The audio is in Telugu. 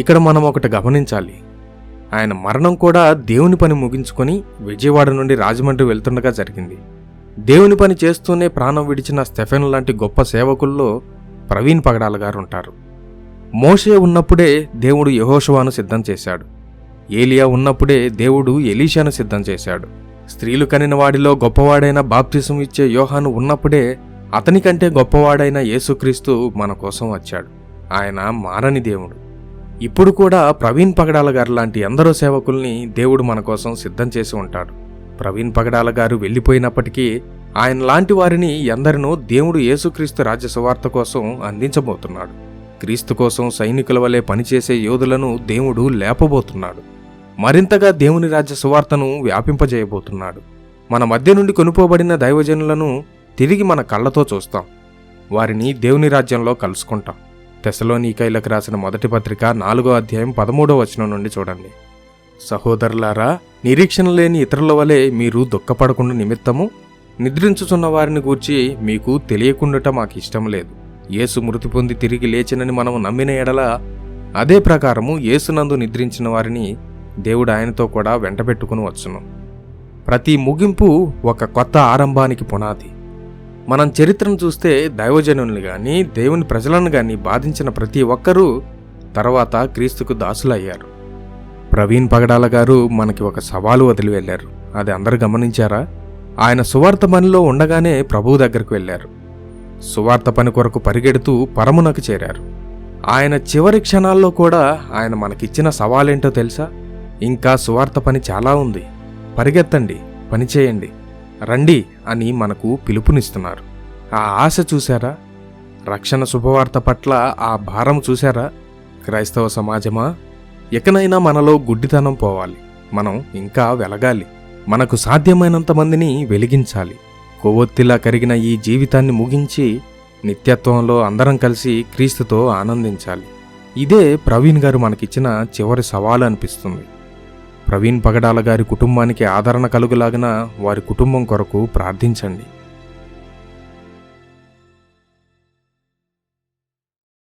ఇక్కడ మనం ఒకటి గమనించాలి. ఆయన మరణం కూడా దేవుని పని ముగించుకొని విజయవాడ నుండి రాజమండ్రి వెళ్తుండగా జరిగింది. దేవుని పని చేస్తూనే ప్రాణం విడిచిన స్టెఫెన్ లాంటి గొప్ప సేవకుల్లో ప్రవీణ్ పగడాల గారు ఉంటారు. మోషే ఉన్నప్పుడే దేవుడు యహోషువాను సిద్ధం చేశాడు. ఏలియా ఉన్నప్పుడే దేవుడు ఎలీషాను సిద్ధం చేశాడు. స్త్రీలు కనిన వాడిలో గొప్పవాడైన బాప్తిసం ఇచ్చే యోహాను ఉన్నప్పుడే అతనికంటే గొప్పవాడైన యేసుక్రీస్తు మన కోసం వచ్చాడు. ఆయన మారని దేవుడు. ఇప్పుడు కూడా ప్రవీణ్ పగడాల గారు లాంటి ఎందరో సేవకుల్ని దేవుడు మన కోసం సిద్ధం చేసి ఉంటాడు. ప్రవీణ్ పగడాల గారు వెళ్ళిపోయినప్పటికీ ఆయన లాంటి వారిని ఎందరినో దేవుడు యేసుక్రీస్తు రాజ్య సువార్త కోసం అందించబోతున్నాడు. క్రీస్తు కోసం సైనికుల వలె పనిచేసే యోధులను దేవుడు లేపబోతున్నాడు. మరింతగా దేవుని రాజ్య సువార్తను వ్యాపింపజేయబోతున్నాడు. మన మధ్య నుండి కొనుపోబడిన దైవజనులను తిరిగి మన కళ్ళతో చూస్తాం. వారిని దేవుని రాజ్యంలో కలుసుకుంటాం. తెసలోనీకైలకు రాసిన మొదటి పత్రిక నాలుగో అధ్యాయం పదమూడో వచనం నుండి చూడండి. సహోదరులారా నిరీక్షణ లేని ఇతరుల వలె మీరు దుఃఖపడకుండా నిమిత్తము నిద్రించుచున్న వారిని గూర్చి మీకు తెలియకుండాట మాకు ఇష్టం లేదు. యేసు మృతి పొంది తిరిగి లేచినని మనం నమ్మిన ఎడల అదే ప్రకారము యేసునందు నిద్రించిన వారిని దేవుడు ఆయనతో కూడా వెంటబెట్టుకుని వచ్చును. ప్రతి ముగింపు ఒక కొత్త ఆరంభానికి పునాది. మనం చరిత్రను చూస్తే దైవజనుల్ని కానీ దేవుని ప్రజలను కానీ బాధించిన ప్రతి ఒక్కరూ తర్వాత క్రీస్తుకు దాసులయ్యారు. ప్రవీణ్ పగడాల గారు మనకి ఒక సవాలు వదిలి వెళ్ళారు. అది అందరు గమనించారా? ఆయన సువార్త పనిలో ఉండగానే ప్రభువు దగ్గరకు వెళ్ళారు. సువార్త పని కొరకు పరిగెడుతూ పరమునకు చేరారు. ఆయన చివరి క్షణాల్లో కూడా ఆయన మనకిచ్చిన సవాలేంటో తెలుసా? ఇంకా సువార్త పని చాలా ఉంది. పరిగెత్తండి పని చేయండి. రండి అని మనకు పిలుపునిస్తున్నారు. ఆ ఆశ చూశారా? రక్షణ శుభవార్త పట్ల ఆ భారం చూశారా? క్రైస్తవ సమాజమా? ఎకనైనా మనలో గుడ్డితనం పోవాలి. మనం ఇంకా వెలగాలి. మనకు సాధ్యమైనంత మందిని వెలిగించాలి. కొవ్వొత్తిలా కరిగిన ఈ జీవితాన్ని ముగించి నిత్యత్వంలో అందరం కలిసి క్రీస్తుతో ఆనందించాలి. ఇదే ప్రవీణ్ గారు మనకిచ్చిన చివరి సవాలు అనిపిస్తుంది. ప్రవీణ్ పగడాల గారి కుటుంబానికి ఆదరణ కలుగులాగిన వారి కుటుంబం కొరకు ప్రార్థించండి.